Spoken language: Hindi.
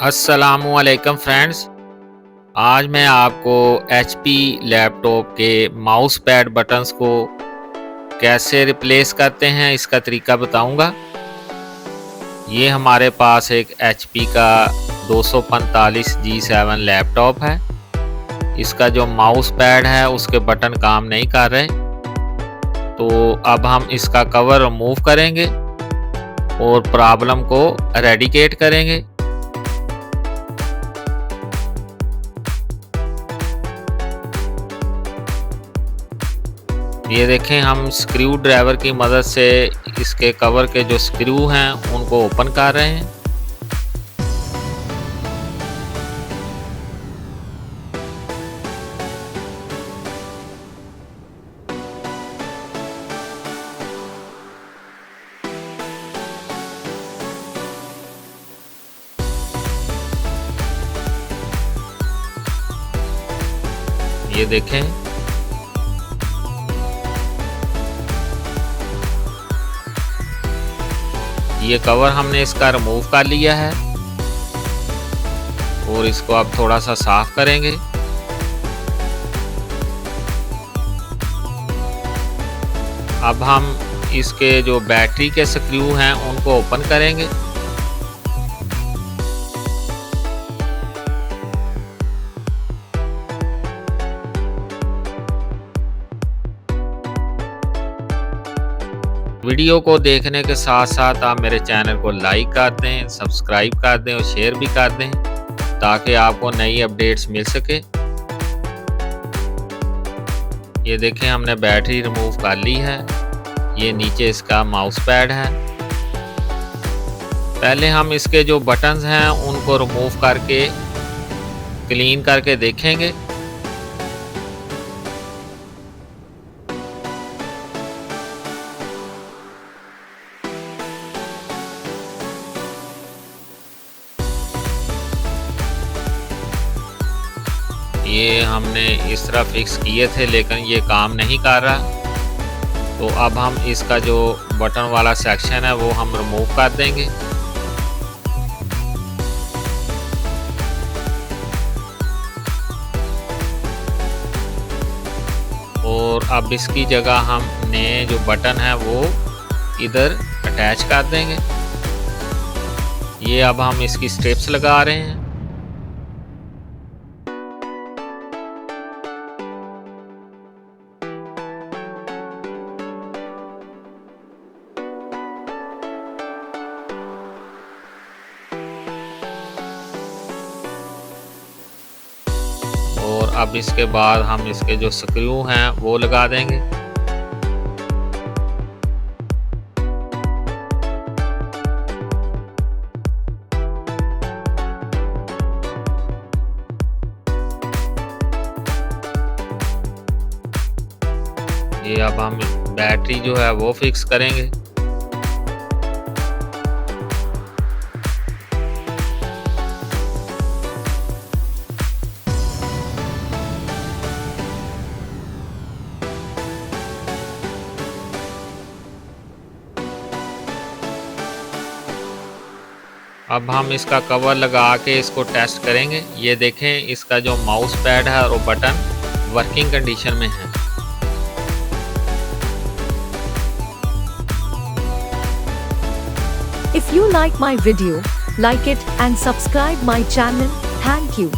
असलकम फ्रेंड्स। आज मैं आपको एचपी लैपटॉप के माउस पैड बटन्स को कैसे रिप्लेस करते हैं, इसका तरीका बताऊँगा। ये हमारे पास एक एचपी का 245 G7 लैपटॉप है। इसका जो माउस पैड है, उसके बटन काम नहीं कर रहे। तो अब हम इसका कवर रिमूव करेंगे और प्रॉब्लम को रेडिकेट करेंगे। ये देखें, हम स्क्रू ड्राइवर की मदद से इसके कवर के जो स्क्रू हैं, उनको ओपन कर रहे हैं। ये देखें ये कवर हमने इसका रिमूव कर लिया है। और इसको अब थोड़ा सा साफ़ करेंगे। अब हम इसके जो बैटरी के स्क्रू हैं, उनको ओपन करेंगे। वीडियो को देखने के साथ साथ आप मेरे चैनल को लाइक कर दें, सब्सक्राइब कर दें और शेयर भी कर दें, ताकि आपको नई अपडेट्स मिल सके। ये देखें, हमने बैटरी रिमूव कर ली है। ये नीचे इसका माउस पैड है। पहले हम इसके जो बटन्स हैं, उनको रिमूव करके क्लीन करके देखेंगे। ये हमने इस तरह फिक्स किए थे, लेकिन ये काम नहीं कर रहा। तो अब हम इसका जो बटन वाला सेक्शन है, वो हम रिमूव कर देंगे। और अब इसकी जगह हमने जो बटन है, वो इधर अटैच कर देंगे। ये अब हम इसकी स्ट्रिप्स लगा रहे हैं। अब इसके बाद हम इसके जो स्क्रू हैं, वो लगा देंगे। ये अब हम बैटरी जो है, वो फिक्स करेंगे। अब हम इसका कवर लगा के इसको टेस्ट करेंगे। ये देखें, इसका जो माउस पैड है और बटन वर्किंग कंडीशन में है। If you like my video like it and subscribe my channel thank you